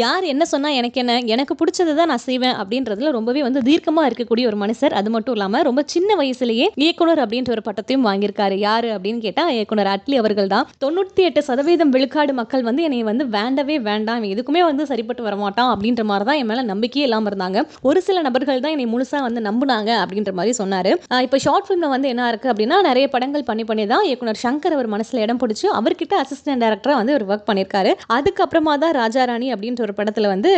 யார் என்ன சொன்னா எனக்கு என்ன? எனக்கு பிடிச்சதை தான் நான் செய்வேன் அப்படின்றதுல ரொம்பவே வந்து தீர்க்கமா இருக்கக்கூடிய ஒரு மனுஷர். அது மட்டும் இல்லாம ரொம்ப சின்ன வயசுலயே இயக்குனர் அப்படின்ற ஒரு பட்டத்தையும் வாங்கியிருக்காரு. யாரு அப்படின்னு கேட்டா இயக்குனர் அட்லி அவர்கள் தான். 98% விழுக்காடு மக்கள் வந்து என்னை வந்து வேண்டவே வேண்டாம். எதுக்குமே வந்து சரிப்பட்டு வரமாட்டான் அப்படின்ற மாதிரி தான் என் மேல நம்பிக்கையே இல்லாமல் இருந்தாங்க. ஒரு சில நபர்கள் தான் என்னை முழுசா வந்து நம்புனாங்க அப்படின்ற மாதிரி சொன்னாரு. இப்போ இப்ப ஷார்ட் ஃபிலிமில் வந்து என்ன இருக்கு அப்படின்னா, நிறைய படங்கள் பண்ணி பண்ணி தான் இயக்குனர் சங்கர் அவர் மனசுல இடம் பிடிச்சு, அவர்கிட்ட அசிஸ்டன்ட் டேரக்டராக வந்து ஒரு ஒர்க் பண்ணியிருக்காரு. அதுக்கப்புறமா தான் ராஜா ராணி அப்படின்னு அப்படின்ற ஒரு படத்துல வந்து,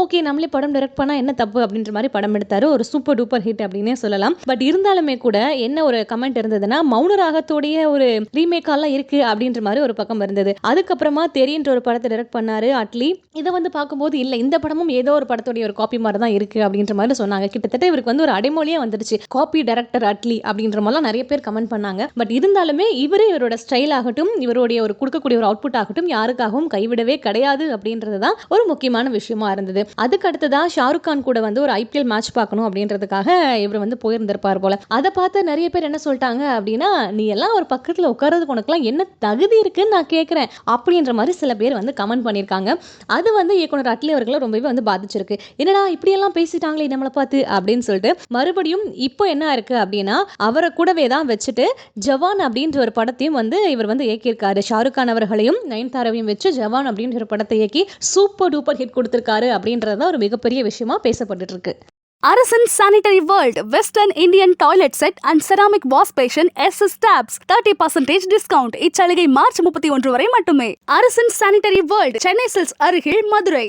ஓகே நம்மளே படம் டைரக்ட் பண்ணால் என்ன தப்பு அப்படின்ற மாதிரி படம் எடுத்தாரு. ஒரு சூப்பர் டூப்பர் ஹிட் அப்படின்னே சொல்லலாம். பட் இருந்தாலுமே கூட என்ன ஒரு கமெண்ட் இருந்ததுன்னா, மௌன ராகத்தோடைய ஒரு ரீமேக்காலாம் இருக்கு அப்படின்ற மாதிரி ஒரு பக்கம் இருந்தது. அதுக்கப்புறமா தெரியுன்ற ஒரு படத்தை டைரக்ட் பண்ணாரு அட்லி. இதை வந்து பார்க்கும்போது இல்லை இந்த படமும் ஏதோ ஒரு படத்துடைய ஒரு காப்பி மாதிரி தான் இருக்கு அப்படின்ற மாதிரி சொன்னாங்க. கிட்டத்தட்ட இவருக்கு வந்து ஒரு அடைமொழியே வந்துருச்சு. காப்பி டைரக்டர் அட்லி அப்படின்ற மாதிரிலாம் நிறைய பேர் கமெண்ட் பண்ணாங்க. பட் இருந்தாலுமே இவர் இவரோட ஸ்டைல் ஆகட்டும், இவருடைய ஒரு கொடுக்கக்கூடிய ஒரு அவுட்புட் ஆகட்டும் யாருக்காகவும் கைவிடவே கிடையாது அப்படின்றது தான் ஒரு முக்கியமான விஷயமா இருந்தது. அதுக்கு அடுத்ததா ஷாருக் கான் கூட வந்து ஒரு ஐபிஎல் மேட்ச் பார்க்கணும் அப்படின்றதுக்காக இவர் வந்து போயிருந்திருப்பார் போல. அதை பார்த்து நிறைய பேர் என்ன சொல்லிட்டாங்க அப்படின்னா, "நீ எல்லாம் ஒரு பக்கத்தில் உட்கார்றதுக்கு உனக்குலாம் என்ன தகுதி இருக்குன்னு நான் கேட்குறேன் அப்படின்ற மாதிரி சில பேர் வந்து கமெண்ட் பண்ணியிருக்காங்க. அது வந்து இயக்குனர் அட்லி அவர்கள ரொம்பவே வந்து பாதிச்சிருக்கு. "என்னடா இப்படியெல்லாம் பேசிட்டாங்களே நம்மள பார்த்து" அப்படின்னு சொல்லிட்டு மறுபடியும் இப்போ என்ன இருக்கு அப்படின்னா, அவரை கூடவே தான் வச்சுட்டு ஜவான் அப்படின்ற ஒரு படத்தையும் வந்து இவர் வந்து இயக்கியிருக்காரு. ஷாருக் கான் அவர்களையும், நயன்தாராவையும் வச்சு ஜவான் அப்படின்ற ஒரு படத்தை இயக்கி சூப்பர் டூப்பர் ஹிட் கொடுத்துருக்காரு அப்படின்றது தான் ஒரு மிகப்பெரிய விஷயமா பேசப்பட்டு இருக்கு. Arasan sanitary world western Indian toilet set and ceramic wash basin S S taps thirty percentage discount இச்சலுகை மார்ச் முப்பத்தி ஒன்று வரை மட்டுமே. அரசன் சானிட்டரி வேர்ல்ட் சென்னை சில்ஸ் அருகில் மதுரை.